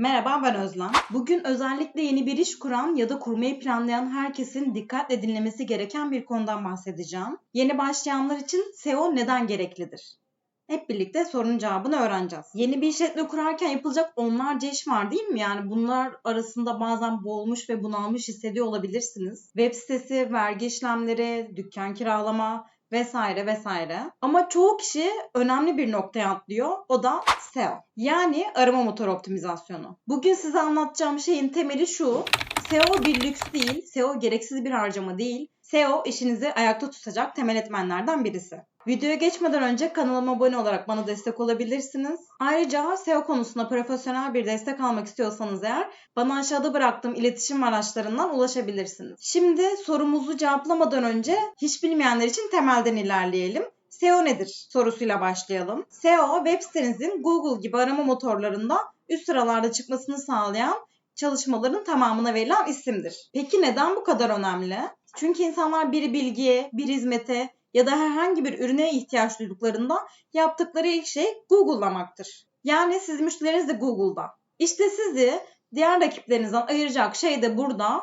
Merhaba ben Özlem. Bugün özellikle yeni bir iş kuran ya da kurmayı planlayan herkesin dikkatle dinlemesi gereken bir konudan bahsedeceğim. Yeni başlayanlar için SEO neden gereklidir? Hep birlikte sorunun cevabını öğreneceğiz. Yeni bir işletme kurarken yapılacak onlarca iş var değil mi? Yani bunlar arasında bazen boğulmuş ve bunalmış hissediyor olabilirsiniz. Web sitesi, vergi işlemleri, dükkan kiralama, vesaire vesaire. Ama çoğu kişi önemli bir noktaya atlıyor. O da SEO. Yani arama motoru optimizasyonu. Bugün size anlatacağım şeyin temeli şu. SEO bir lüks değil, SEO gereksiz bir harcama değil. SEO işinizi ayakta tutacak temel etmenlerden birisi. Videoya geçmeden önce kanalıma abone olarak bana destek olabilirsiniz. Ayrıca SEO konusunda profesyonel bir destek almak istiyorsanız eğer bana aşağıda bıraktığım iletişim araçlarından ulaşabilirsiniz. Şimdi sorumuzu cevaplamadan önce hiç bilmeyenler için temelden ilerleyelim. SEO nedir sorusuyla başlayalım. SEO web sitenizin Google gibi arama motorlarında üst sıralarda çıkmasını sağlayan çalışmaların tamamına verilen isimdir. Peki neden bu kadar önemli? Çünkü insanlar bir bilgiye, bir hizmete ya da herhangi bir ürüne ihtiyaç duyduklarında yaptıkları ilk şey Google'lamaktır. Yani siz müşteriniz de Google'da. İşte sizi diğer rakiplerinizden ayıracak şey de burada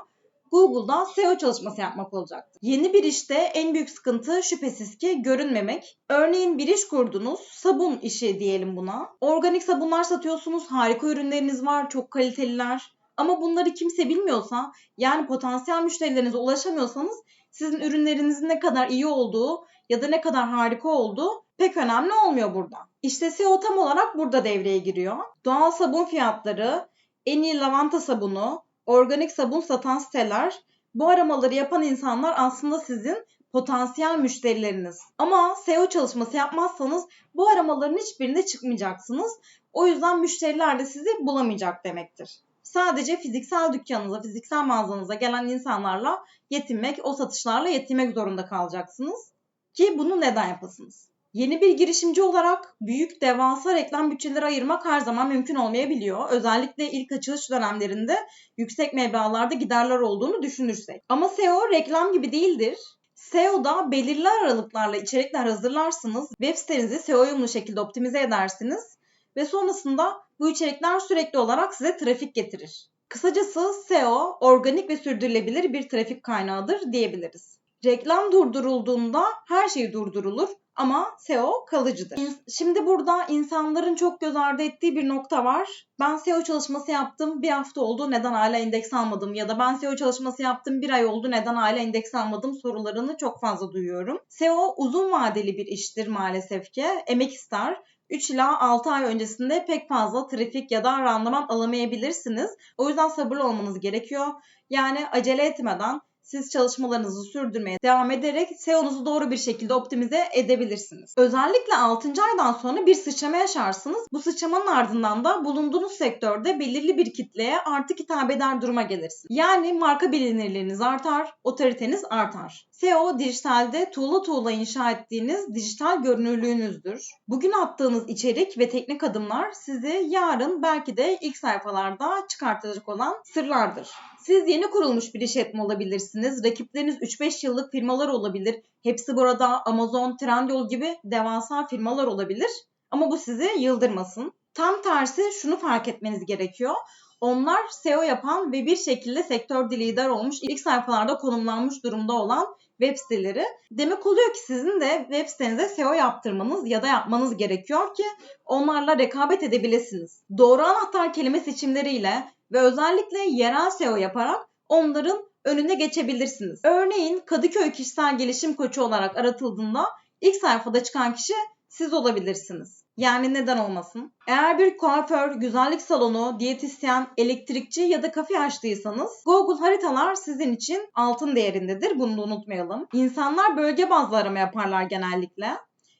Google'da SEO çalışması yapmak olacaktır. Yeni bir işte en büyük sıkıntı şüphesiz ki görünmemek. Örneğin bir iş kurdunuz, sabun işi diyelim buna. Organik sabunlar satıyorsunuz, harika ürünleriniz var, çok kaliteliler. Ama bunları kimse bilmiyorsa, yani potansiyel müşterilerinize ulaşamıyorsanız sizin ürünlerinizin ne kadar iyi olduğu ya da ne kadar harika olduğu pek önemli olmuyor burada. İşte SEO tam olarak burada devreye giriyor. Doğal sabun fiyatları, en iyi lavanta sabunu, organik sabun satan siteler, bu aramaları yapan insanlar aslında sizin potansiyel müşterileriniz. Ama SEO çalışması yapmazsanız bu aramaların hiçbirinde çıkmayacaksınız. O yüzden müşteriler de sizi bulamayacak demektir. Sadece fiziksel dükkanınıza, fiziksel mağazanıza gelen insanlarla yetinmek, o satışlarla yetinmek zorunda kalacaksınız. Ki bunu neden yapasınız? Yeni bir girişimci olarak büyük devasa reklam bütçeleri ayırmak her zaman mümkün olmayabiliyor. Özellikle ilk açılış dönemlerinde yüksek meblağlarda giderler olduğunu düşünürsek. Ama SEO reklam gibi değildir. SEO'da belirli aralıklarla içerikler hazırlarsınız. Web sitenizi SEO uyumlu şekilde optimize edersiniz ve sonrasında bu içerikler sürekli olarak size trafik getirir. Kısacası SEO organik ve sürdürülebilir bir trafik kaynağıdır diyebiliriz. Reklam durdurulduğunda her şey durdurulur ama SEO kalıcıdır. Şimdi burada insanların çok göz ardı ettiği bir nokta var. Ben SEO çalışması yaptım bir hafta oldu neden hala indeks almadım ya da ben SEO çalışması yaptım bir ay oldu neden hala indeks almadım sorularını çok fazla duyuyorum. SEO uzun vadeli bir iştir maalesef ki. Emek ister 3 ila 6 ay öncesinde pek fazla trafik ya da randıman alamayabilirsiniz. O yüzden sabırlı olmanız gerekiyor. Yani acele etmeden siz çalışmalarınızı sürdürmeye devam ederek SEO'nuzu doğru bir şekilde optimize edebilirsiniz. Özellikle 6. aydan sonra bir sıçrama yaşarsınız. Bu sıçramanın ardından da bulunduğunuz sektörde belirli bir kitleye artık hitap eder duruma gelirsiniz. Yani marka bilinirliğiniz artar, otoriteniz artar. SEO dijitalde tuğla tuğla inşa ettiğiniz dijital görünürlüğünüzdür. Bugün attığınız içerik ve teknik adımlar sizi yarın belki de ilk sayfalarda çıkartacak olan sırlardır. Siz yeni kurulmuş bir işletme olabilirsiniz. Rakipleriniz 3-5 yıllık firmalar olabilir. Hepsi burada Amazon, Trendyol gibi devasa firmalar olabilir. Ama bu sizi yıldırmasın. Tam tersi şunu fark etmeniz gerekiyor. Onlar SEO yapan ve bir şekilde sektörde lider olmuş, ilk sayfalarda konumlanmış durumda olan web siteleri. Demek oluyor ki sizin de web sitenize SEO yaptırmanız ya da yapmanız gerekiyor ki onlarla rekabet edebilirsiniz. Doğru anahtar kelime seçimleriyle ve özellikle yerel SEO yaparak onların önüne geçebilirsiniz. Örneğin Kadıköy kişisel gelişim koçu olarak aratıldığında ilk sayfada çıkan kişi siz olabilirsiniz. Yani neden olmasın? Eğer bir kuaför, güzellik salonu, diyetisyen, elektrikçi ya da kafe açtıysanız Google haritalar sizin için altın değerindedir. Bunu da unutmayalım. İnsanlar bölge bazlı arama yaparlar genellikle.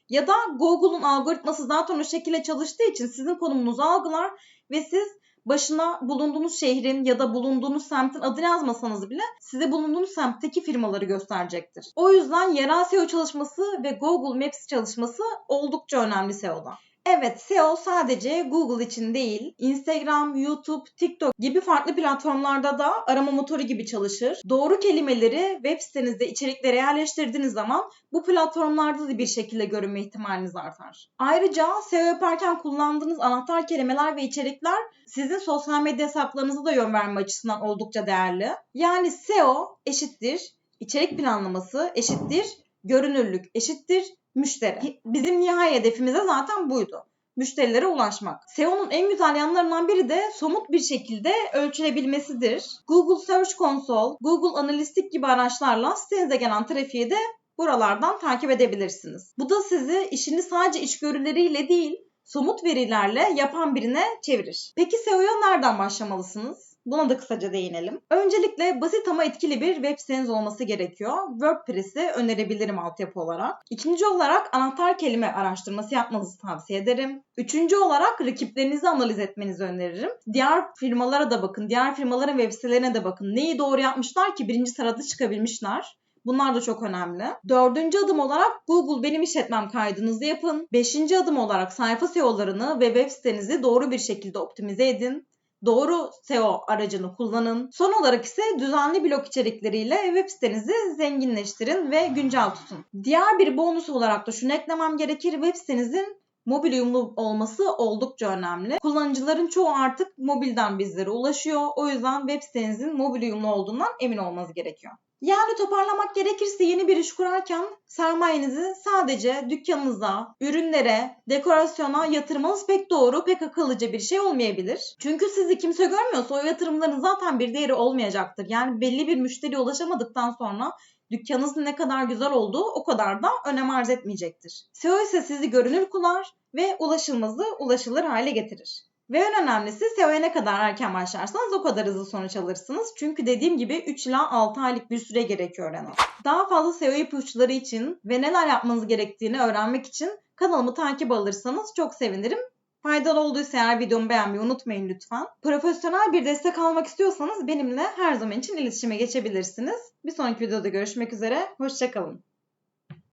Ya da Google'un algoritması zaten o şekilde çalıştığı için sizin konumunuzu algılar ve siz başına bulunduğunuz şehrin ya da bulunduğunuz semtin adını yazmasanız bile size bulunduğunuz semtteki firmaları gösterecektir. O yüzden yerel SEO çalışması ve Google Maps çalışması oldukça önemli SEO'da. Evet, SEO sadece Google için değil, Instagram, YouTube, TikTok gibi farklı platformlarda da arama motoru gibi çalışır. Doğru kelimeleri web sitenizde içeriklere yerleştirdiğiniz zaman bu platformlarda da bir şekilde görünme ihtimaliniz artar. Ayrıca SEO yaparken kullandığınız anahtar kelimeler ve içerikler sizin sosyal medya hesaplarınıza da yön verme açısından oldukça değerli. Yani SEO eşittir içerik planlaması eşittir görünürlük eşittir müşteri. Bizim nihai hedefimiz de zaten buydu. Müşterilere ulaşmak. SEO'nun en güzel yanlarından biri de somut bir şekilde ölçülebilmesidir. Google Search Console, Google Analistik gibi araçlarla sitenize gelen trafiği de buralardan takip edebilirsiniz. Bu da sizi işini sadece içgörüleriyle değil, somut verilerle yapan birine çevirir. Peki SEO'ya nereden başlamalısınız? Buna da kısaca değinelim. Öncelikle basit ama etkili bir web siteniz olması gerekiyor. WordPress'i önerebilirim altyapı olarak. İkinci olarak anahtar kelime araştırması yapmanızı tavsiye ederim. Üçüncü olarak rakiplerinizi analiz etmenizi öneririm. Diğer firmalara da bakın, diğer firmaların web sitelerine de bakın. Neyi doğru yapmışlar ki birinci sırada çıkabilmişler. Bunlar da çok önemli. Dördüncü adım olarak Google Benim işletmem kaydınızı yapın. Beşinci adım olarak sayfa SEO'larını ve web sitenizi doğru bir şekilde optimize edin. Doğru SEO aracını kullanın. Son olarak ise düzenli blog içerikleriyle web sitenizi zenginleştirin ve güncel tutun. Diğer bir bonus olarak da şunu eklemem gerekir. Web sitenizin mobil uyumlu olması oldukça önemli. Kullanıcıların çoğu artık mobilden bizlere ulaşıyor. O yüzden web sitenizin mobil uyumlu olduğundan emin olmanız gerekiyor. Yani toparlamak gerekirse yeni bir iş kurarken sermayenizi sadece dükkanınıza, ürünlere, dekorasyona yatırmanız pek doğru, pek akıllıca bir şey olmayabilir. Çünkü sizi kimse görmüyorsa o yatırımların zaten bir değeri olmayacaktır. Yani belli bir müşteriye ulaşamadıktan sonra dükkanınızın ne kadar güzel olduğu o kadar da önem arz etmeyecektir. SEO ise sizi görünür kılar ve ulaşılmazı ulaşılır hale getirir. Ve en önemlisi SEO'ya ne kadar erken başlarsanız o kadar hızlı sonuç alırsınız. Çünkü dediğim gibi 3 ila 6 aylık bir süre gerekiyor en az. Daha fazla SEO ipuçları için ve neler yapmanız gerektiğini öğrenmek için kanalımı takip alırsanız çok sevinirim. Faydalı olduysa eğer videomu beğenmeyi unutmayın lütfen. Profesyonel bir destek almak istiyorsanız benimle her zaman için iletişime geçebilirsiniz. Bir sonraki videoda görüşmek üzere. Hoşçakalın.